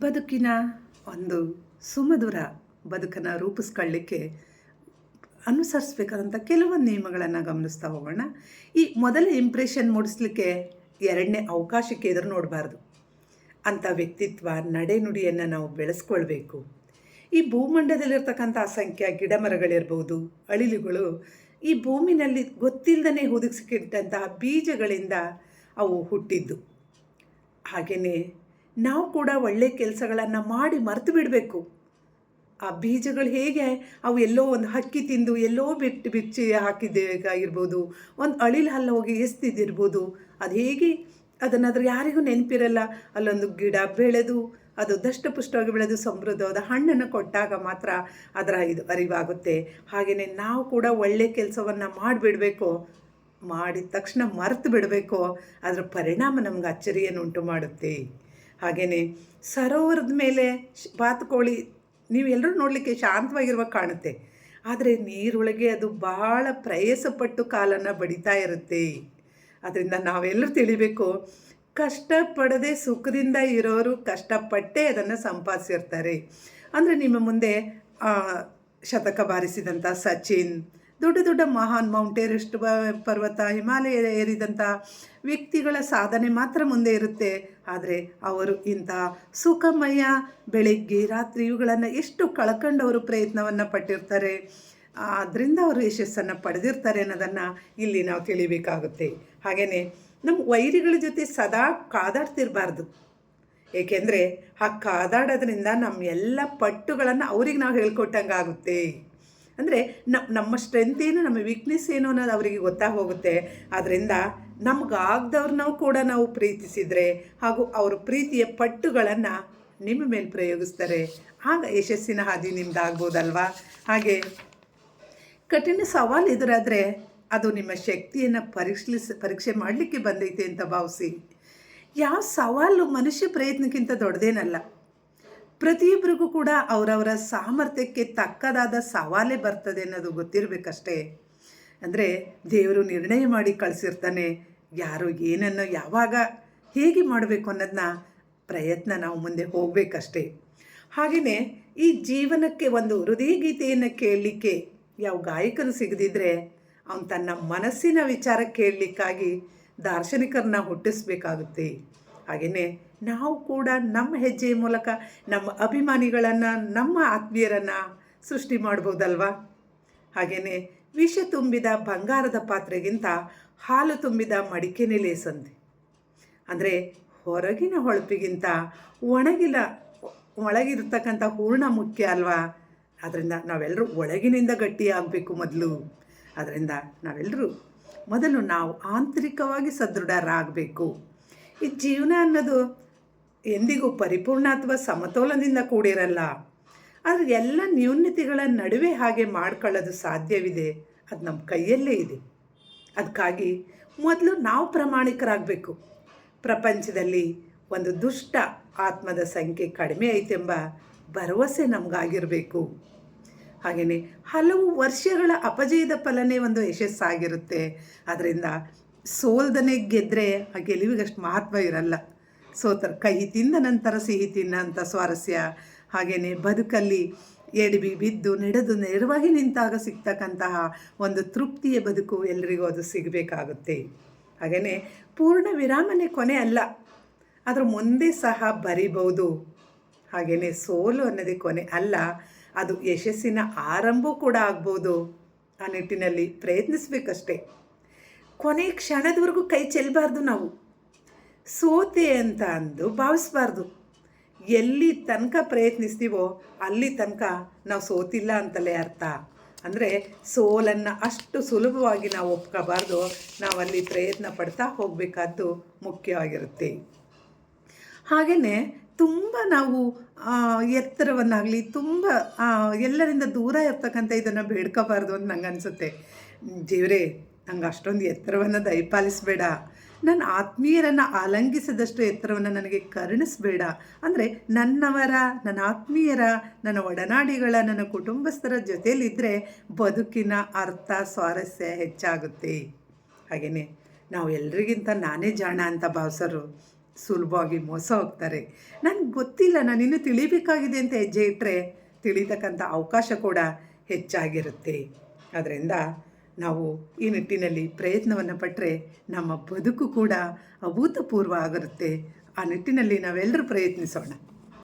ಬದುಕಿನ ಒಂದು ಸುಮಧುರ ಬದುಕನ್ನು ರೂಪಿಸ್ಕೊಳ್ಳಿಕ್ಕೆ ಅನುಸರಿಸ್ಬೇಕಾದಂಥ ಕೆಲವೊಂದು ನಿಯಮಗಳನ್ನು ಗಮನಿಸ್ತಾ ಹೋಗೋಣ. ಈ ಮೊದಲ ಇಂಪ್ರೆಷನ್ ಮೂಡಿಸ್ಲಿಕ್ಕೆ ಎರಡನೇ ಅವಕಾಶಕ್ಕೆ ಎದುರು ನೋಡಬಾರ್ದು. ಅಂಥ ವ್ಯಕ್ತಿತ್ವ, ನಡೆನುಡಿಯನ್ನು ನಾವು ಬೆಳೆಸ್ಕೊಳ್ಬೇಕು. ಈ ಭೂಮಂಡದಲ್ಲಿರ್ತಕ್ಕಂಥ ಅಸಂಖ್ಯ ಗಿಡ ಮರಗಳಿರ್ಬೋದು ಅಳಿಲುಗಳು, ಈ ಭೂಮಿನಲ್ಲಿ ಗೊತ್ತಿಲ್ಲದೇ ಹುದುಗಿಸಿಕಿಟ್ಟಂತಹ ಬೀಜಗಳಿಂದ ಅವು ಹುಟ್ಟಿದ್ದು. ಹಾಗೆಯೇ ನಾವು ಕೂಡ ಒಳ್ಳೆ ಕೆಲಸಗಳನ್ನು ಮಾಡಿ ಮರೆತು ಬಿಡಬೇಕು. ಆ ಬೀಜಗಳು ಹೇಗೆ? ಅವು ಎಲ್ಲೋ ಒಂದು ಹಕ್ಕಿ ತಿಂದು ಎಲ್ಲೋ ಬಿಟ್ಟು ಬಿಚ್ಚಿ ಹಾಕಿದ್ದಾಗಿರ್ಬೋದು. ಒಂದು ಅಳಿಲು ಹಲ್ಲ ಹೋಗಿ ಎಸ್ತಿದ್ದಿರ್ಬೋದು. ಅದು ಹೇಗೆ? ಅದನ್ನು ಅದ್ರ ಯಾರಿಗೂ ನೆನಪಿರಲ್ಲ. ಅಲ್ಲೊಂದು ಗಿಡ ಬೆಳೆದು, ಅದು ದಷ್ಟಪುಷ್ಟವಾಗಿ ಬೆಳೆದು ಸಮೃದ್ಧವಾದ ಹಣ್ಣನ್ನು ಕೊಟ್ಟಾಗ ಮಾತ್ರ ಅದರ ಇದು ಅರಿವಾಗುತ್ತೆ. ಹಾಗೆಯೇ ನಾವು ಕೂಡ ಒಳ್ಳೆ ಕೆಲಸವನ್ನು ಮಾಡಿಬಿಡಬೇಕು. ಮಾಡಿದ ತಕ್ಷಣ ಮರೆತು ಬಿಡಬೇಕು. ಅದರ ಪರಿಣಾಮ ನಮ್ಗೆ ಅಚ್ಚರಿಯನ್ನು ಉಂಟು ಮಾಡುತ್ತೆ. ಹಾಗೆಯೇ ಸರೋವರದ ಮೇಲೆ ಬಾತುಕೋಳಿ ನೀವು ಎಲ್ಲರೂ ನೋಡಲಿಕ್ಕೆ ಶಾಂತವಾಗಿರುವಾಗ ಕಾಣುತ್ತೆ. ಆದರೆ ನೀರೊಳಗೆ ಅದು ಬಹಳ ಪ್ರಯಾಸಪಟ್ಟು ಕಾಲನ್ನು ಬಡಿತಾ ಇರುತ್ತೆ. ಅದರಿಂದ ನಾವೆಲ್ಲರೂ ತಿಳಿಬೇಕು, ಕಷ್ಟಪಡದೆ ಸುಖದಿಂದ ಇರೋರು ಕಷ್ಟಪಟ್ಟೇ ಅದನ್ನು ಸಂಪಾದಿಸಿರ್ತಾರೆ. ಅಂದರೆ ನಿಮ್ಮ ಮುಂದೆ ಶತಕ ಬಾರಿಸಿದಂಥ ಸಚಿನ್ ದೊಡ್ಡ ದೊಡ್ಡ ಮಹಾನ್ ಮೌಂಟ್ ಎವರೆಸ್ಟ್ ಪರ್ವತ, ಹಿಮಾಲಯ ಏರಿದಂಥ ವ್ಯಕ್ತಿಗಳ ಸಾಧನೆ ಮಾತ್ರ ಮುಂದೆ ಇರುತ್ತೆ. ಆದರೆ ಅವರು ಇಂಥ ಸುಖಮಯ ಬೆಳಿಗ್ಗೆ ರಾತ್ರಿ ಇವುಗಳನ್ನು ಎಷ್ಟು ಕಳ್ಕೊಂಡವರು ಪ್ರಯತ್ನವನ್ನು ಪಟ್ಟಿರ್ತಾರೆ. ಅದರಿಂದ ಅವರು ಯಶಸ್ಸನ್ನು ಪಡೆದಿರ್ತಾರೆ ಅನ್ನೋದನ್ನು ಇಲ್ಲಿ ನಾವು ತಿಳಿಬೇಕಾಗುತ್ತೆ. ಹಾಗೆಯೇ ನಮ್ಮ ವೈರಿಗಳ ಜೊತೆ ಸದಾ ಕಾದಾಡ್ತಿರಬಾರ್ದು. ಏಕೆಂದರೆ ಆ ಕಾದಾಡೋದ್ರಿಂದ ನಮ್ಮ ಎಲ್ಲ ಪಟ್ಟುಗಳನ್ನು ಅವ್ರಿಗೆ ನಾವು ಹೇಳ್ಕೊಟ್ಟಂಗೆ ಆಗುತ್ತೆ ಅಂದರೆ ನಮ್ಮ ಸ್ಟ್ರೆಂತ್ ಏನು, ನಮ್ಮ ವೀಕ್ನೆಸ್ ಏನು ಅನ್ನೋದು ಅವರಿಗೆ ಗೊತ್ತಾಗೋಗುತ್ತೆ ಆದ್ದರಿಂದ ನಮಗಾಗ್ದವ್ರನ್ನೂ ಕೂಡ ನಾವು ಪ್ರೀತಿಸಿದರೆ ಹಾಗೂ ಅವ್ರ ಪ್ರೀತಿಯ ಪಟ್ಟುಗಳನ್ನು ನಿಮ್ಮ ಮೇಲೆ ಪ್ರಯೋಗಿಸ್ತಾರೆ. ಆಗ ಯಶಸ್ಸಿನ ಹಾದಿ ನಿಮ್ದಾಗ್ಬೋದಲ್ವಾ ಹಾಗೆ ಕಠಿಣ ಸವಾಲು ಎದುರಾದರೆ ಅದು ನಿಮ್ಮ ಶಕ್ತಿಯನ್ನು ಪರೀಕ್ಷಿಸ್ ಪರೀಕ್ಷೆ ಮಾಡಲಿಕ್ಕೆ ಬಂದೈತೆ ಅಂತ ಭಾವಿಸಿ. ಯಾವ ಸವಾಲು ಮನುಷ್ಯ ಪ್ರಯತ್ನಕ್ಕಿಂತ ದೊಡ್ಡದೇನಲ್ಲ. ಪ್ರತಿಯೊಬ್ಬರಿಗೂ ಕೂಡ ಅವರವರ ಸಾಮರ್ಥ್ಯಕ್ಕೆ ತಕ್ಕದಾದ ಸವಾಲೇ ಬರ್ತದೆ ಅನ್ನೋದು ಗೊತ್ತಿರಬೇಕಷ್ಟೇ. ಅಂದರೆ ದೇವರು ನಿರ್ಣಯ ಮಾಡಿ ಕಳಿಸಿರ್ತಾನೆ, ಯಾರು ಏನನ್ನು ಯಾವಾಗ ಹೇಗೆ ಮಾಡಬೇಕು ಅನ್ನೋದನ್ನ ಪ್ರಯತ್ನ ನಾವು ಮುಂದೆ ಹೋಗಬೇಕಷ್ಟೇ. ಹಾಗೆಯೇ ಈ ಜೀವನಕ್ಕೆ ಒಂದು ಹೃದಯ ಗೀತೆಯನ್ನು ಕೇಳಲಿಕ್ಕೆ ಯಾವ ಗಾಯಕನು ಸಿಗದಿದ್ದರೆ ಅವನು ತನ್ನ ಮನಸ್ಸಿನ ವಿಚಾರ ಕೇಳಲಿಕ್ಕಾಗಿ ದಾರ್ಶನಿಕರನ್ನ ಹುಟ್ಟಿಸ್ಬೇಕಾಗುತ್ತೆ. ಹಾಗೆಯೇ ನಾವು ಕೂಡ ನಮ್ಮ ಹೆಜ್ಜೆ ಮೂಲಕ ನಮ್ಮ ಅಭಿಮಾನಿಗಳನ್ನು, ನಮ್ಮ ಆತ್ಮೀಯರನ್ನು ಸೃಷ್ಟಿ ಮಾಡ್ಬೋದಲ್ವಾ? ಹಾಗೆಯೇ ವಿಷ ತುಂಬಿದ ಬಂಗಾರದ ಪಾತ್ರೆಗಿಂತ ಹಾಲು ತುಂಬಿದ ಮಡಿಕೆನೇ ಲೇಸಂತೆ ಅಂದರೆ ಹೊರಗಿನ ಹೊಳಪಿಗಿಂತ ಒಣಗಿಲ, ಒಳಗಿರ್ತಕ್ಕಂಥ ಹೂರ್ಣ ಮುಖ್ಯ ಅಲ್ವಾ? ಅದರಿಂದ ನಾವೆಲ್ಲರೂ ಒಳಗಿನಿಂದ ಗಟ್ಟಿಯಾಗಬೇಕು ಮೊದಲು. ಅದರಿಂದ ನಾವೆಲ್ಲರೂ ಮೊದಲು ನಾವು ಆಂತರಿಕವಾಗಿ ಸದೃಢರಾಗಬೇಕು. ಈ ಜೀವನ ಅನ್ನೋದು ಎಂದಿಗೂ ಪರಿಪೂರ್ಣ ಅಥವಾ ಸಮತೋಲನದಿಂದ ಕೂಡಿರಲ್ಲ. ಆದರೆ ಎಲ್ಲ ನ್ಯೂನತೆಗಳ ನಡುವೆ ಹಾಗೆ ಮಾಡ್ಕೊಳ್ಳೋದು ಸಾಧ್ಯವಿದೆ. ಅದು ನಮ್ಮ ಕೈಯಲ್ಲೇ ಇದೆ. ಅದಕ್ಕಾಗಿ ಮೊದಲು ನಾವು ಪ್ರಾಮಾಣಿಕರಾಗಬೇಕು. ಪ್ರಪಂಚದಲ್ಲಿ ಒಂದು ದುಷ್ಟ ಆತ್ಮದ ಸಂಖ್ಯೆ ಕಡಿಮೆ ಐತೆಂಬ ಭರವಸೆ ನಮಗಾಗಿರಬೇಕು. ಹಾಗೆಯೇ ಹಲವು ವರ್ಷಗಳ ಅಪಜಯದ ಫಲನೇ ಒಂದು ಯಶಸ್ಸಾಗಿರುತ್ತೆ. ಅದರಿಂದ ಸೋಲ್ದನೆ ಗೆದ್ದರೆ ಆ ಗೆಲುವಿಗಷ್ಟು ಮಹತ್ವ ಇರಲ್ಲ. ಸೋತರ ಕಹಿ ತಿಂದ ನಂತರ ಸಿಹಿ ತಿನ್ನಂಥ ಸ್ವಾರಸ್ಯ. ಹಾಗೆಯೇ ಬದುಕಲ್ಲಿ ಎಡಿಬಿ ಬಿದ್ದು ನಡೆದು ನೆರವಾಗಿ ನಿಂತಾಗ ಸಿಗ್ತಕ್ಕಂತಹ ಒಂದು ತೃಪ್ತಿಯ ಬದುಕು ಎಲ್ಲರಿಗೂ ಅದು ಸಿಗಬೇಕಾಗುತ್ತೆ. ಹಾಗೆಯೇ ಪೂರ್ಣ ವಿರಾಮನೆ ಕೊನೆ ಅಲ್ಲ ಅದರ ಮುಂದೆ ಸಹ ಬರಿಬಹುದು. ಹಾಗೆಯೇ ಸೋಲು ಅನ್ನೋದೇ ಕೊನೆ ಅಲ್ಲ, ಅದು ಯಶಸ್ಸಿನ ಆರಂಭ ಕೂಡ ಆಗ್ಬೋದು ಆ ನಿಟ್ಟಿನಲ್ಲಿ ಪ್ರಯತ್ನಿಸ್ಬೇಕಷ್ಟೇ. ಕೊನೆ ಕ್ಷಣದವರೆಗೂ ಕೈ ಚೆಲ್ಲಬಾರ್ದು ನಾವು. ಸೋತೆ ಅಂತ ಅಂದು ಭಾವಿಸ್ಬಾರ್ದು. ಎಲ್ಲಿ ತನಕ ಪ್ರಯತ್ನಿಸ್ತೀವೋ ಅಲ್ಲಿ ತನಕ ನಾವು ಸೋತಿಲ್ಲ ಅಂತಲೇ ಅರ್ಥ. ಅಂದರೆ ಸೋಲನ್ನು ಅಷ್ಟು ಸುಲಭವಾಗಿ ನಾವು ಒಪ್ಕೋಬಾರ್ದು ನಾವಲ್ಲಿ ಪ್ರಯತ್ನ ಪಡ್ತಾ ಹೋಗಬೇಕಾದ್ದು ಮುಖ್ಯವಾಗಿರುತ್ತೆ. ಹಾಗೆಯೇ ತುಂಬ ನಾವು ಎತ್ತರವನ್ನಾಗಲಿ ತುಂಬ ಎಲ್ಲರಿಂದ ದೂರ ಇರ್ತಕ್ಕಂಥ ಇದನ್ನು ಬೇಡ್ಕೋಬಾರ್ದು ಅಂತ ನಂಗೆ ಅನಿಸುತ್ತೆ ದೇವರೇ ನಂಗೆ ಅಷ್ಟೊಂದು ಎತ್ತರವನ್ನು ದಯಪಾಲಿಸಬೇಡ. ನನ್ನ ಆತ್ಮೀಯರನ್ನು ಆಲಂಗಿಸಿದಷ್ಟು ಎತ್ತರವನ್ನು ನನಗೆ ಕರುಣಿಸಬೇಡ. ಅಂದರೆ ನನ್ನವರ, ನನ್ನ ಆತ್ಮೀಯರ, ನನ್ನ ಒಡನಾಡಿಗಳ, ನನ್ನ ಕುಟುಂಬಸ್ಥರ ಜೊತೆಯಲ್ಲಿದ್ದರೆ ಬದುಕಿನ ಅರ್ಥ, ಸ್ವಾರಸ್ಯ ಹೆಚ್ಚಾಗುತ್ತೆ. ಹಾಗೆಯೇ ನಾವು ಎಲ್ರಿಗಿಂತ ನಾನೇ ಜಾಣ ಅಂತ ಭಾವಿಸೋರು ಸುಲಭವಾಗಿ ಮೋಸ ಹೋಗ್ತಾರೆ. ನನಗೆ ಗೊತ್ತಿಲ್ಲ, ನಾನು ಇನ್ನೂ ತಿಳಿಬೇಕಾಗಿದೆ ಅಂತ ಹೆಜ್ಜೆ ಇಟ್ಟರೆ ತಿಳಿತಕ್ಕಂಥ ಅವಕಾಶ ಕೂಡ ಹೆಚ್ಚಾಗಿರುತ್ತೆ. ಅದರಿಂದ ನಾವು ಈ ನಿಟ್ಟಿನಲ್ಲಿ ಪ್ರಯತ್ನವನ್ನು ಪಟ್ಟರೆ ನಮ್ಮ ಬದುಕು ಕೂಡ ಅಭೂತಪೂರ್ವ ಆಗಿರುತ್ತೆ ಆ ನಿಟ್ಟಿನಲ್ಲಿ ನಾವೆಲ್ಲರೂ ಪ್ರಯತ್ನಿಸೋಣ.